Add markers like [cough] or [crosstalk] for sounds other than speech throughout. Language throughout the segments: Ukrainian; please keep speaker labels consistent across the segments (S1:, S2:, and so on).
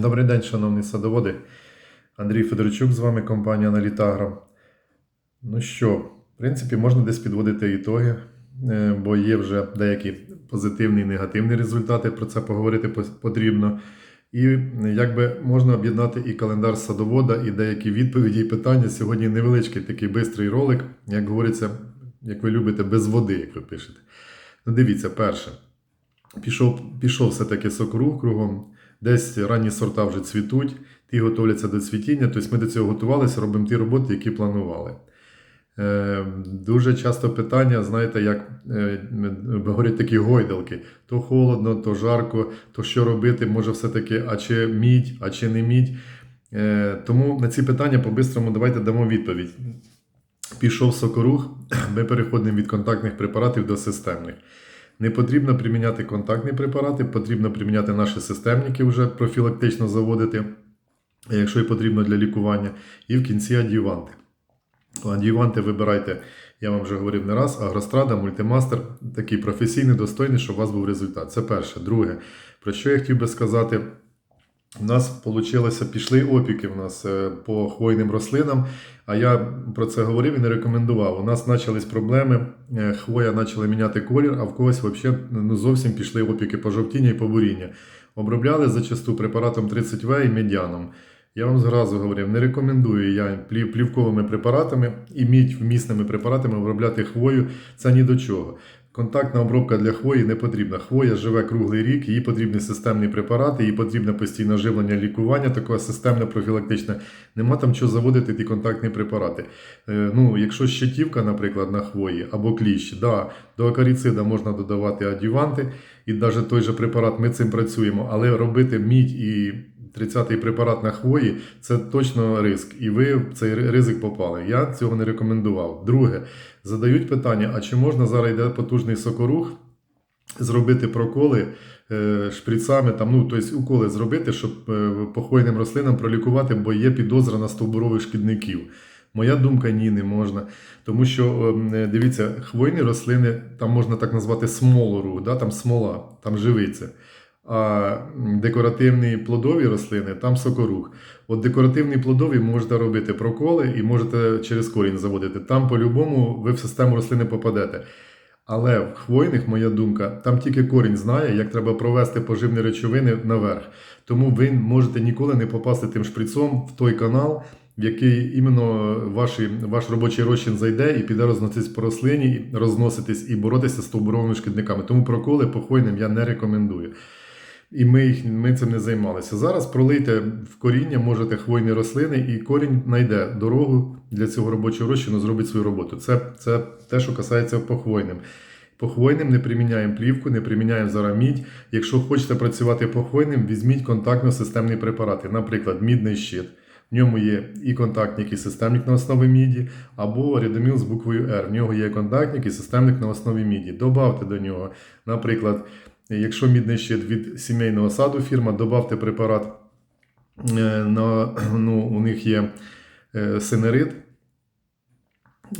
S1: Добрий день, шановні садоводи. Андрій Федорчук з вами, компанія Аналітагра. Ну що, в принципі, можна десь підводити ітоги, е, бо є вже деякі позитивні і негативні результати, про це поговорити потрібно. І якби можна об'єднати і календар садовода, і деякі відповіді і питання. Сьогодні невеличкий такий бистрий ролик, як говориться, як ви любите, без води, як ви пишете. Ну, дивіться, перше. Пішов, пішов все-таки сокорух кругом. Десь ранні сорта вже цвітуть, ті готовляться до цвітіння. Тобто ми до цього готувалися, робимо ті роботи, які планували. Е, дуже часто питання, знаєте, як е, говорять такі гойдалки: то холодно, то жарко, то що робити, може все-таки, а чи мідь, а чи не мідь. Е, тому на ці питання по-бистрому давайте дамо відповідь. Пішов сокорух, ми переходимо від контактних препаратів до системних. Не потрібно приміняти контактні препарати, потрібно приміняти наші системники, вже профілактично заводити, якщо і потрібно для лікування. І в кінці ад'юванти. Ад'юванти вибирайте, я вам вже говорив не раз, агрострада, мультимастер, такий професійний, достойний, щоб у вас був результат. Це перше. Друге, про що я хотів би сказати. У нас вийшло, пішли опіки в нас е, по хвойним рослинам, а я про це говорив і не рекомендував. У нас почались проблеми, е, хвоя почала міняти колір, а в когось взагалі ну, зовсім пішли опіки по жовтіння і по буріння. Обробляли зачасту препаратом 30В і медіаном. Я вам зразу говорив, не рекомендую я плівковими препаратами і мідь вмісними препаратами обробляти хвою. Це ні до чого. Контактна обробка для хвої не потрібна. Хвоя живе круглий рік, їй потрібні системні препарати, їй потрібне постійне живлення, лікування, таке системне, профілактичне. Нема там чого заводити ті контактні препарати. Е, ну, якщо щитівка, наприклад, на хвої або кліщ, да, до акаріцида можна додавати адюванти, і навіть той же препарат ми цим працюємо, але робити мідь і 30-й препарат на хвої це точно ризик. І ви в цей ризик попали. Я цього не рекомендував. Друге, задають питання: а чи можна зараз йде потужний сокорух? Зробити проколи е, шприцами, там, ну, тобто уколи зробити, щоб е, по хвойним рослинам пролікувати, бо є підозра на стовбурових шкідників. Моя думка ні, не можна. Тому що, е, дивіться, хвойні рослини, там можна так назвати смолорух, да? там смола, там живиться. А декоративні плодові рослини, там сокорух. От декоративні плодові можете робити проколи і можете через корінь заводити. Там по-любому ви в систему рослини попадете. Але в хвойних, моя думка, там тільки корінь знає, як треба провести поживні речовини наверх. Тому ви можете ніколи не попасти тим шприцом в той канал, в який іменно ваші, ваш робочий розчин зайде і піде розноситись по рослині, розноситись і боротися з стовбуровими шкідниками. Тому проколи по хвойним я не рекомендую. І ми, їх- ми цим не займалися. Зараз пролийте в коріння, можете хвойні рослини, і корінь знайде дорогу для цього робочого розчину, зробить свою роботу. Це, це те, що касається по хвойним. По хвойним не приміняємо плівку, не приміняємо зараз мідь. Якщо хочете працювати по візьміть контактно-системні препарати, наприклад, мідний щит. В ньому є і контактник, і системник на основі міді, або рідоміл з буквою R. В нього є контактник і системник на основі міді. Добавте до нього, наприклад, якщо мідний щит від сімейного саду фірма, добавте препарат. е, На, [clears throat] ну, у них є е, синерит,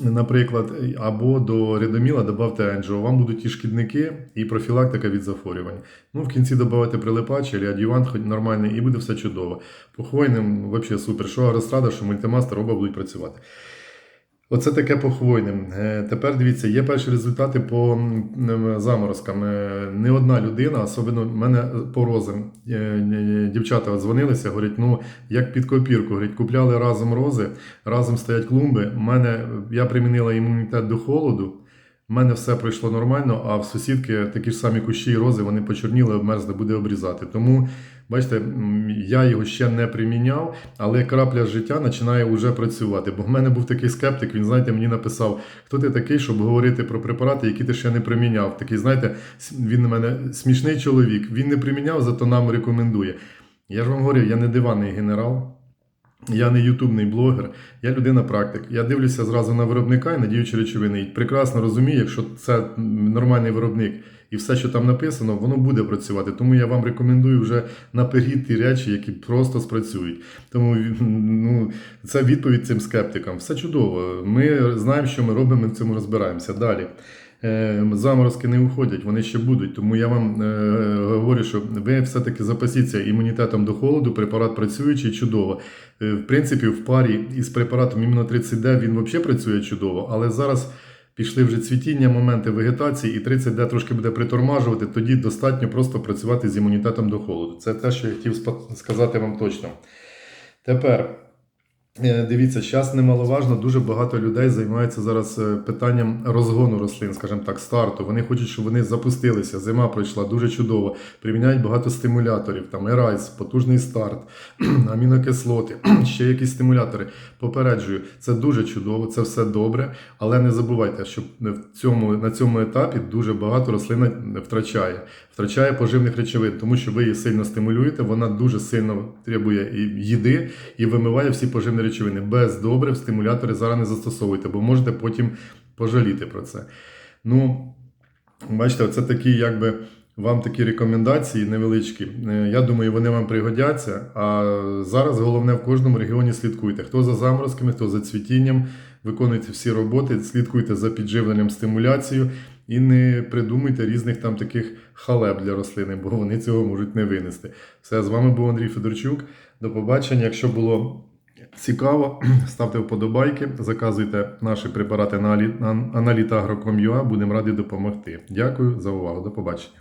S1: наприклад, або до редоміла додавте енджіо. Вам будуть і шкідники, і профілактика від захворювань. Ну, в кінці додавайте прилипач або адювант хоч нормальний, і буде все чудово. По хвойним взагалі супер. Що агрострада, що мультимастер, оба будуть працювати. Оце таке по хвойним. Е, Тепер дивіться, є перші результати по заморозкам. Е, Не одна людина, особливо в мене по е, е, Дівчата дзвонилися, говорять, ну як під копірку. Говорять, купляли разом рози, разом стоять клумби. У мене я примінила імунітет до холоду. У мене все пройшло нормально, а в сусідки такі ж самі кущі і рози, вони почорніли, обмерзли, буде обрізати. Тому, бачите, я його ще не приміняв, але крапля життя починає вже працювати. Бо в мене був такий скептик, він, знаєте, мені написав, хто ти такий, щоб говорити про препарати, які ти ще не приміняв. Такий, знаєте, він мене смішний чоловік, він не приміняв, зато нам рекомендує. Я ж вам говорю, я не диванний генерал. Я не ютубний блогер, я людина практик. Я дивлюся зразу на виробника і на діючі речовини. І прекрасно розумію, якщо це нормальний виробник і все, що там написано, воно буде працювати. Тому я вам рекомендую вже наперед ті речі, які просто спрацюють. Тому ну, це відповідь цим скептикам. Все чудово. Ми знаємо, що ми робимо, ми в цьому розбираємося. Далі. Е, заморозки не уходять, вони ще будуть. Тому я вам е, говорю, що ви все-таки запасіться імунітетом до холоду, препарат працюючий чудово. Е, в принципі, в парі із препаратом іменно 30D він взагалі працює чудово, але зараз. Пішли вже цвітіння, моменти вегетації, і 30D трошки буде притормажувати, тоді достатньо просто працювати з імунітетом до холоду. Це те, що я хотів сказати вам точно. Тепер, дивіться, зараз немаловажно, дуже багато людей займаються зараз е, питанням розгону рослин, скажімо так, старту. Вони хочуть, щоб вони запустилися. Зима пройшла дуже чудово. Приміняють багато стимуляторів, там Ерайс, потужний старт, [clears throat] амінокислоти, [clears throat] ще якісь стимулятори. Попереджую, це дуже чудово, це все добре, але не забувайте, що в цьому, на цьому етапі дуже багато рослина втрачає. Втрачає поживних речовин, тому що ви її сильно стимулюєте, вона дуже сильно требує їди і вимиває всі поживні речовини. Без добрив стимулятори зараз не застосовуйте, бо можете потім пожаліти про це. Ну, бачите, це такі, якби. Вам такі рекомендації невеличкі. Е, Я думаю, вони вам пригодяться. А зараз головне в кожному регіоні слідкуйте. Хто за заморозками, хто за цвітінням, виконуйте всі роботи, слідкуйте за підживленням, стимуляцією і не придумуйте різних там таких халеп для рослини, бо вони цього можуть не винести. Все, з вами був Андрій Федорчук. До побачення. Якщо було цікаво, [clears throat] ставте вподобайки, заказуйте наші препарати на алі- на Будемо раді допомогти. Дякую за увагу. До побачення.